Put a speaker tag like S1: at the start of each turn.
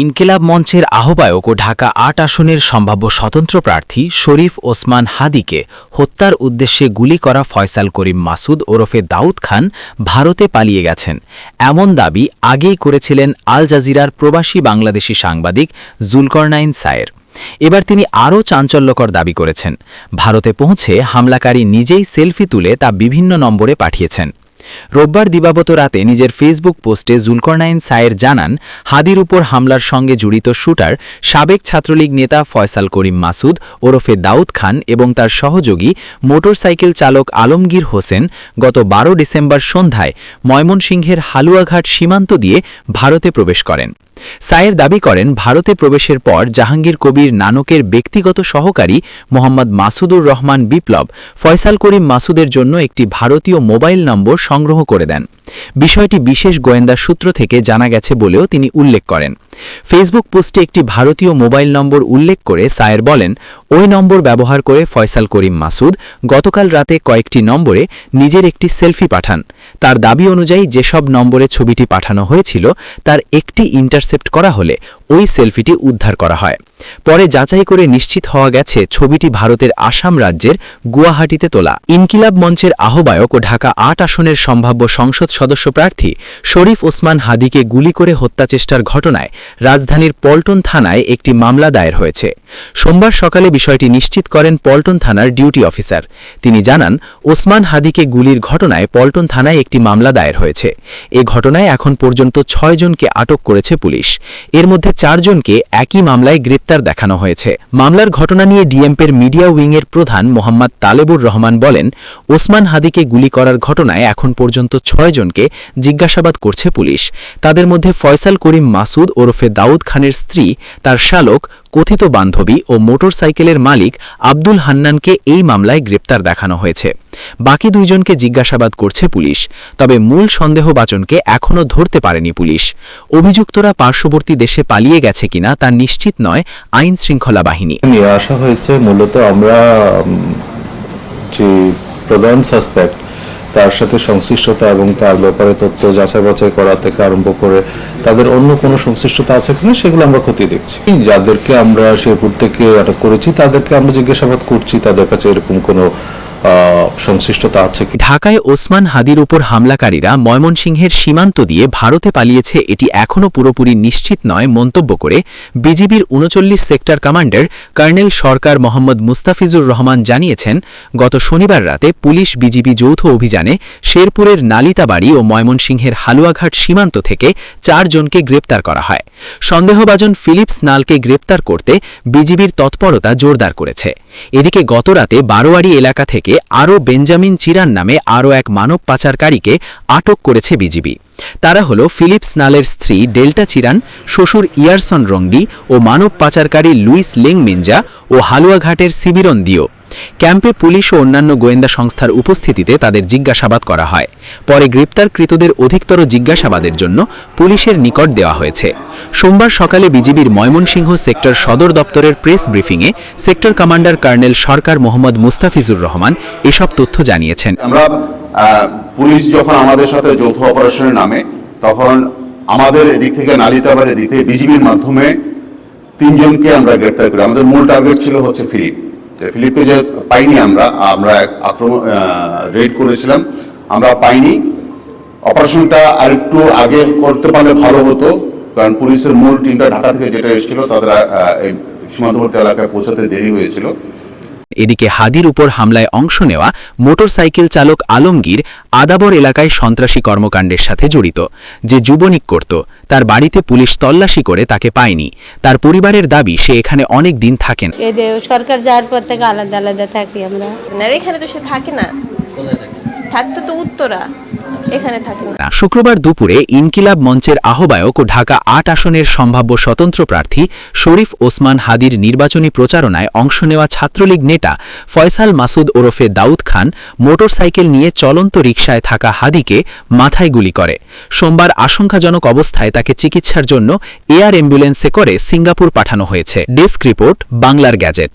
S1: ইনকিলাব মঞ্চের আহ্বায়ক ও ঢাকা আট আসনের সম্ভাব্য স্বতন্ত্র প্রার্থী শরীফ ওসমান হাদিকে হত্যার উদ্দেশ্যে গুলি করা ফয়সাল করিম মাসুদ ওরফে দাউদ খান ভারতে পালিয়ে গেছেন। এমন দাবি আগেই করেছিলেন আল জাজিরার প্রবাসী বাংলাদেশি সাংবাদিক জুলকরনাইন সায়ের। এবার তিনি আরও চাঞ্চল্যকর দাবি করেছেন। ভারতে পৌঁছে হামলাকারী নিজেই সেলফি তুলে তা বিভিন্ন নম্বরে পাঠিয়েছেন। রোববার দিবাগত রাতে নিজের ফেসবুক পোস্টে জুলকরনাইন সায়ের জানান, হাদির উপর হামলার সঙ্গে জড়িত শুটার সাবেক ছাত্রলীগ নেতা ফয়সাল করিম মাসুদ, ওরফে দাউদ খান এবং তার সহযোগী মোটরসাইকেল চালক আলমগীর হোসেন গত বারো ডিসেম্বর সন্ধ্যায় ময়মনসিংহের হালুয়াঘাট সীমান্ত দিয়ে ভারতে প্রবেশ করেন। সায়ের দাবি করেন, ভারতে প্রবেশের পর জাহাঙ্গীর কবির নানকের ব্যক্তিগত সহকারী মোহাম্মদ মাসুদুর রহমান বিপ্লব ফয়সাল করিম মাসুদের জন্য একটি ভারতীয় মোবাইল নম্বর সংগ্রহ করে দেন। বিষয়টি বিশেষ গোয়েন্দা সূত্র থেকে জানা গেছে বলেও তিনি উল্লেখ করেন। ফেসবুক পোস্টে একটি ভারতীয় মোবাইল নম্বর উল্লেখ করে সায়ের বলেন, ওই নম্বর ব্যবহার করে ফয়সাল করিম মাসুদ গতকাল রাতে কয়েকটি নম্বরে নিজের একটি সেলফি পাঠান। তার দাবি অনুযায়ী যেসব নম্বরে ছবিটি পাঠানো হয়েছিল, তার একটি ইন্টারসেপ্ট করা হলে ওই সেলফিটি উদ্ধার করা হয়। পরে যাচাই করে নিশ্চিত হওয়া গেছে ছবিটি ভারতের আসাম রাজ্যের গুয়াহাটিতে তোলা। ইনকিলাব মঞ্চের আহ্বায়ক ও ঢাকা আট আসনের সম্ভাব্য সংসদ সদস্য প্রার্থী শরীফ ওসমান হাদিকে গুলি করে হত্যাচেষ্টার ঘটনায় রাজধানীর পল্টন থানায় একটি মামলা দায়ের হয়েছে। সোমবার সকালে বিষয়টি নিশ্চিত করেন পল্টন থানার ডিউটি অফিসার। তিনি জানান, ওসমান হাদিকে গুলির ঘটনায় পল্টন থানায় একটি মামলা দায়ের হয়েছে। এ ঘটনায় এখন পর্যন্ত ছয়জনকে আটক করেছে পুলিশ। এর মধ্যে চারজনকে একই মামলায় গ্রেপ্তার দেখানো হয়েছে। মামলার ঘটনা নিয়ে ডিএমপের মিডিয়া উইংয়ের প্রধান মোহাম্মদ তালেবুর রহমান বলেন, ওসমান হাদিকে গুলি করার ঘটনায় এখন পর্যন্ত ছয়জনকে জিজ্ঞাসাবাদ করছে পুলিশ। তাদের মধ্যে ফয়সাল করিম মাসুদ ওরফে দাউদ খানের স্ত্রী, তার শালক, কথিত বান্ধবী ও মোটরসাইকেলের মালিক আব্দুল হান্নানকে এই মামলায় গ্রেপ্তার দেখানো হয়েছে। বাকি দুইজনকে জিজ্ঞাসাবাদ করছে পুলিশ, তবে মূল সন্দেহবাচনকে এখনও ধরতে পারেনি পুলিশ। অভিযুক্তরা পার্শ্ববর্তী দেশে পালিয়ে গেছে কিনা তা নিশ্চিত নয় আইন শৃঙ্খলা বাহিনী।
S2: আসা হয়েছে মূলত আমরা যে প্রধান সাসপেক্ট তার সাথে সংশ্লিষ্টতা এবং তার ব্যাপারে তথ্য যাচাই বাছাই করা থেকে আরম্ভ করে তাদের অন্য কোনো সংশ্লিষ্টতা আছে কিনা সেগুলো আমরা খতিয়ে দেখছি। যাদেরকে আমরা শেরপুর থেকে আটক করেছি, তাদেরকে আমরা জিজ্ঞাসাবাদ করছি, তাদের কাছে এরকম কোনো সংশ্লিষ্টতা আছে
S1: ঢাকায় ওসমান হাদির উপর হামলাকারীরা ময়মনসিংহের সীমান্ত দিয়ে ভারতে পালিয়েছে এটি এখনও পুরোপুরি নিশ্চিত নয় মন্তব্য করে বিজিবির উনচল্লিশ sector commander colonel Sarkar Mohammad Mustafizur Rahman জানিয়েছেন, গত শনিবার রাতে পুলিশ বিজিবি যৌথ অভিযানে শেরপুরের নালিতাবাড়ি ও ময়মনসিংহের হালুয়াঘাট সীমান্ত থেকে চারজনকে গ্রেপ্তার করা হয়। সন্দেহভাজন ফিলিপস নালকে গ্রেপ্তার করতে বিজিবির তৎপরতা জোরদার করেছে। এদিকে গতরাতে বারোয়ারি এলাকা থেকে আরও বেঞ্জামিন চিরান নামে আরও এক মানব পাচারকারীকে আটক করেছে বিজিবি। তারা হল ফিলিপস নালের স্ত্রী ডেল্টা চিরান, শ্বশুর ইয়ারসন রঙ্গি ও মানব পাচারকারী লুইস লেং মিঞ্জা ও হালুয়াঘাটের সিবিরন দিও। ক্যাম্পে পুলিশ ও অন্যান্য গোয়েন্দা সংস্থার উপস্থিতিতে তাদের জিজ্ঞাসাবাদ করা হয়। পরে গ্রেপ্তারকৃতদের অধিকতর জিজ্ঞাসাবাদের জন্য পুলিশের নিকট দেওয়া হয়েছে। সোমবার সকালে বিজিবির ময়মনসিংহ সেক্টর সদর দপ্তরের প্রেস ব্রিফিংয়ে sector commander colonel Sarkar Mohammad Mustafizur Rahman এসব তথ্য জানিয়েছেন।
S3: আমরা পুলিশ যখন আমাদের সাথে যৌথ অপারেশনে নামে, তখন আমাদের এদিক থেকে নালিতাবাড়ের দিক থেকে বিজিবির মাধ্যমে তিনজনকে আমরা গ্রেপ্তার করি। আমাদের মূল টার্গেট ছিল হচ্ছে ফিলিপ। তো ফিলিপকে যে পাইনি আমরা আমরা আক্রমণ রেড করেছিলাম, আমরা পাইনি। অপারেশনটা আর একটু আগে করতে পারলে ভালো হতো, কারণ পুলিশের মূল টিমটা ঢাকা থেকে যেটা এসেছিল, তাদের এই সীমান্তবর্তী এলাকায় পৌঁছাতে দেরি হয়েছিল।
S1: এদিকে হাদির উপর হামলায় অংশ নেওয়া মোটরসাইকেল চালক আলমগীর আদাবর এলাকায় সন্ত্রাসী কর্মকাণ্ডের সাথে জড়িত। যে যুবনিক করত তার বাড়িতে পুলিশ তল্লাশি করে তাকে পায়নি। তার পরিবারের দাবি সে এখানে অনেক দিন থাকেন।
S4: সরকার যাওয়ার পর থেকে আলাদা আলাদা থাকি আমরা।
S5: এখানে তো সে থাকে না। থাকতো তো উত্তরা। এখানে
S1: না শুক্রবার দুপুরে ইনকিলাব মঞ্চের আহ্বায়ক ও ঢাকা আট আসনের সম্ভাব্য স্বতন্ত্র প্রার্থী শরীফ ওসমান হাদির নির্বাচনী প্রচারণায় অংশ নেওয়া ছাত্রলীগ নেতা ফয়সাল মাসুদ ওরফে দাউদ খান মোটরসাইকেল নিয়ে চলন্ত রিকশায় থাকা হাদিকে মাথায় গুলি করে। সোমবার আশঙ্কাজনক অবস্থায় তাকে চিকিৎসার জন্য এয়ার অ্যাম্বুলেন্সে করে সিঙ্গাপুর পাঠানো হয়েছে। ডেস্ক রিপোর্ট, বাংলার গ্যাজেট।